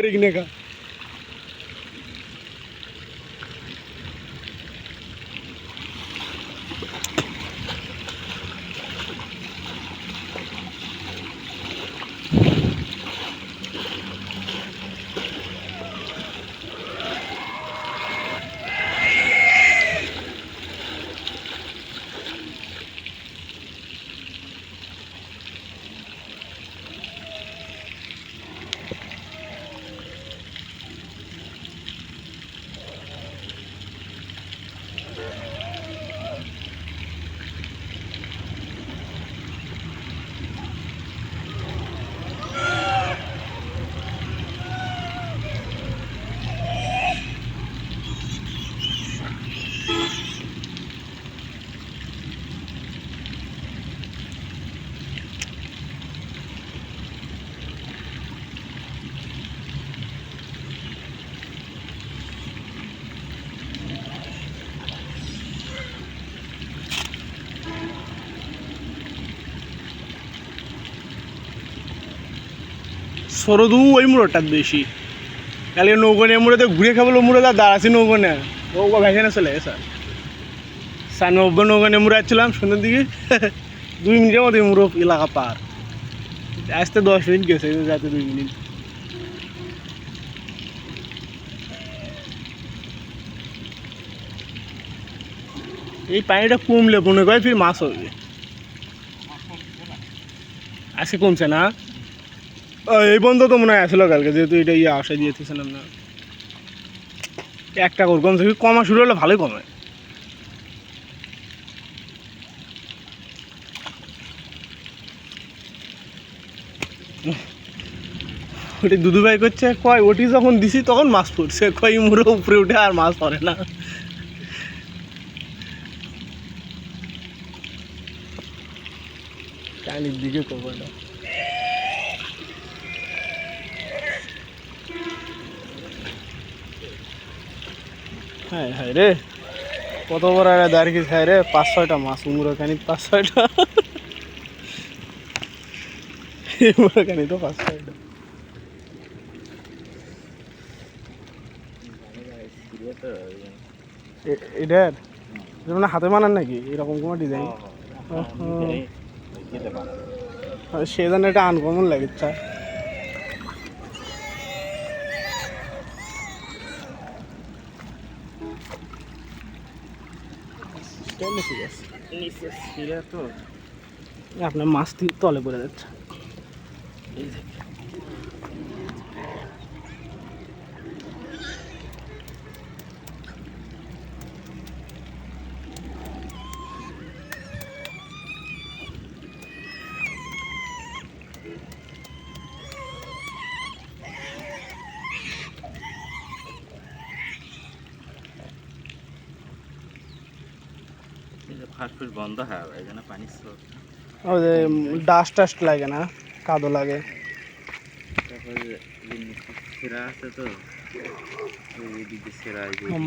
रिगने का। সরদু ওই মুড়োটার বেশি। কালকে নৌকনে মুড়োতে ঘুরে খাবলো মুড়ো দা দাঁড়াছি নৌকনে ও ভেসে চলে স্যার সাড়ে নব্বই নৌকনে আসছিলাম সন্ধ্যের দিকে। দুই মিনিটের মধ্যে মুড়ো এলাকা পার। আসতে দশ মিনিট গেছে যাতে দুই মিনিট। এই পানিটা কমলে মনে করে ফির মাছ হবে। আজকে কমছে না? এই বন্ধ তো মনে হয় আসলো কালকে, যেহেতু এটা ইয়ে আশা দিয়েছিলাম না একটা করে কমছে কমা শুরু হলে ভালোই কমে। ওটি দুদু ভাই করছে, কয়, ওটি যখন দিছি তখন মাছ পড়ছে, কয়, মুড়ো উপরে উঠে আর মাছ পড়ে না। চাইনির দিকে করব না। হ্যাঁ হ্যাঁ রে। কত বড় একটা দাঁড়িয়ে খাই রে? পাঁচ ছয়টা মাছ উমরো কানি পাঁচ ছয়টা। উমরো কানি তো পাঁচ ছয়টা। এটার এটা? মানে হাতে বানান নাকি? এরকম কোনো ডিজাইন সে জানে এটা আনকমন লাগে চা ঠিক তো আপনার মাছ তলে পড়ে যাচ্ছে। এই যে। ফাস্টফুড বন্ধ হয় এই জন্য পানি স্রোত। ওই যে ডাস্ট টাস্ট লাগে না কাদো লাগে। সেরা আছে তো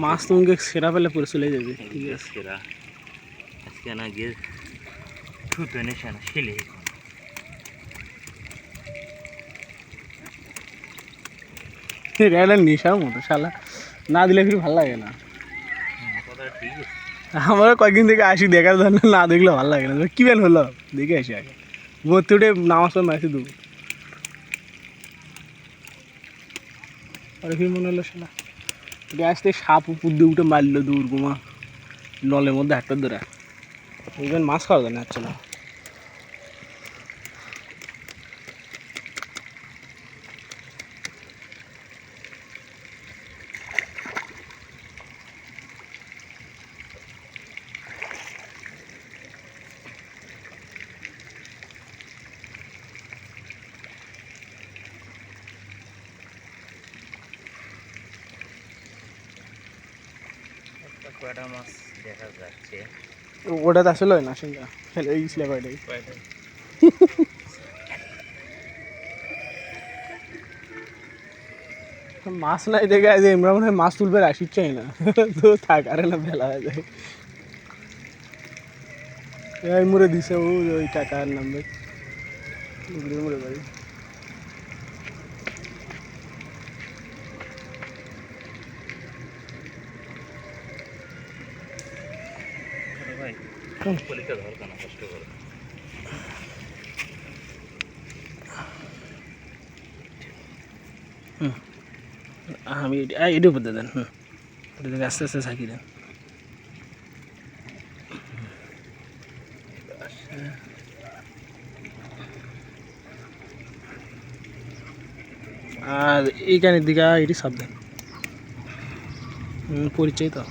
মাছ তোমাকে সেরা পেলে পরে চলে যাবে ঠিক আছে। সেরা। আজকে না গিয়ে খেলে এটা একটা নেশার মতো শালা। না দিলে ফির ভালো লাগে না। কথাটা ঠিক আছে আমার কয়েকদিন থেকে আসি, দেখার জন্য না দেখলে ভালো লাগে না। কি বেন হলো? দেখে আসি আগে। ভর্তি উঠে নামাজ পড়ে মাসি দু মনে হলো সেটা এটা আসতে সাপ উপর দিয়ে উঠে মারলো দূর গুমা নলের মধ্যে হাতটা ধরে। ওইখানে মাছ খাওয়া যায় না হচ্ছে না একটা কয়টা মাছ দেখা যাচ্ছে? ওটা তো আসলে না সঙ্গে ফেলে গেছিল কয়টাই? কয়টা? মাছ নাই দেখে আজ আমরা মনে হয় মাছ তুলবে আসির চাই না। তো থাক আরে না বেলা হয়ে যায়। এই মুড়ে দিছে ও ওই কাকার নাম্বার। মুড়ে বাড়ি। করে আমি এটা এটার উপর দেন হুম। এটা আস্তে আস্তে সাকি দেন। আর এইখানের দিকে এটি সাবধান হুম, পরিচয় তো।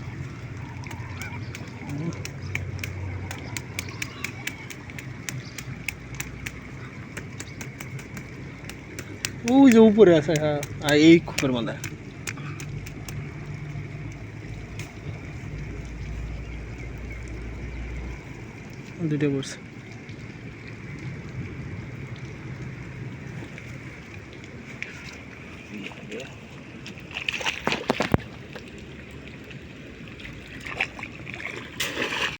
ওই যে উপরে আছে হ্যাঁ আর এই খোপের মধ্যে দুটো পড়ছে Yeah.